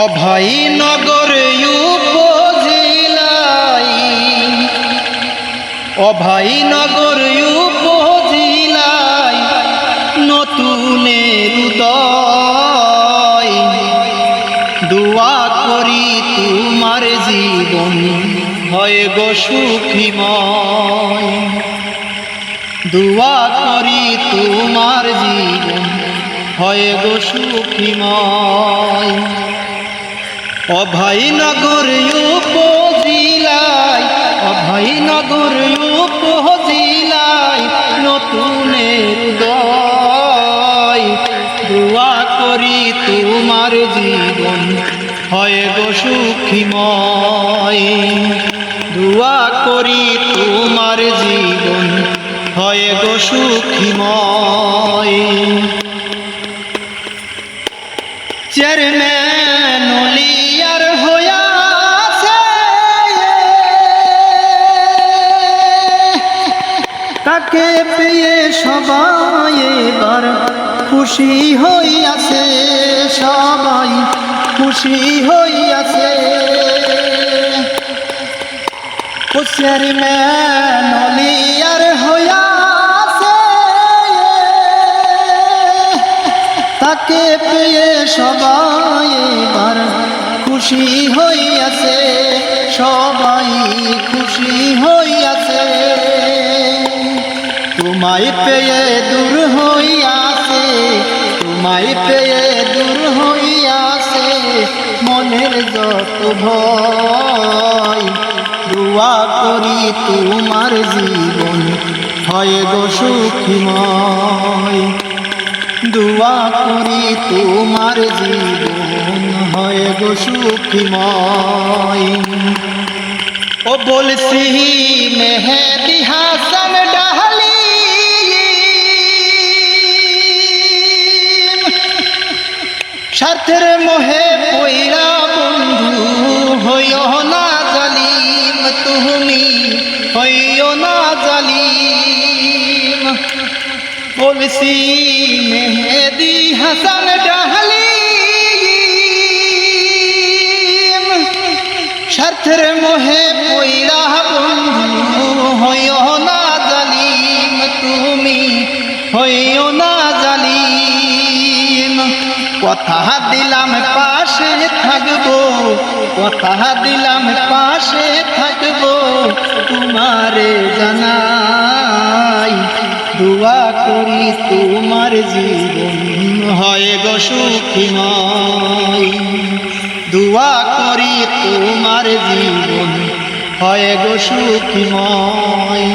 অভয় নগর উপজেলাই অভয় নগর উপজেলাই নতুনের উদয়। দোয়া করি তোমার জীবন হয় গো সুখীময়। দোয়া করি তোমার জীবন হয় গো সুখীময়। অভয়নগর উপজেলায় অভয়নগর উপজেলায় নতুনের দয়। দোয়া করি তোমার জীবন হয় গো সুখীময়। দোয়া করি তোমার জীবন হয় গো সুখীময়। চেয়ারম্যান লিয়ার হইয়াছে তাকে পেয়ে সবাই এবার খুশি হইয়াছে, সবাই খুশি হইয়াছে। ও চেয়ারম্যান লিয়ার তাকে পেয়ে সবাই এবার খুশি হইয়াছে? সবাই খুশি হইয়াছে। তোমায় পেয়ে দূর হইয়াছে, তোমায় পেয়ে দূর হইয়াছে। মনের যত ভয়, দোয়া করি তোমার জীবন, হয় গো সুখীময় দোয়া করি তোমার জীবন হয় গো সুখীময়। ও বলছি, মেহেদি হাসান ডাহলি। স্বার্থের মোহে পইরা বন্ধু হইও না জালিম, তুমি হইও না জালিম। বলছি মেহেদি, হাসান ডাহলি। স্বার্থের মোহে পইরা বন্ধু হইও না জালিম, তুমি হইও না জালিম। কথা দিলাম, পাশে থাকব, কথা দিলাম, পাশে থাকব, তোমারে দোয়া করি তোমার জীবন হয় গো সুখীময়। দোয়া করি তোমার জীবন হয় গো সুখীময়।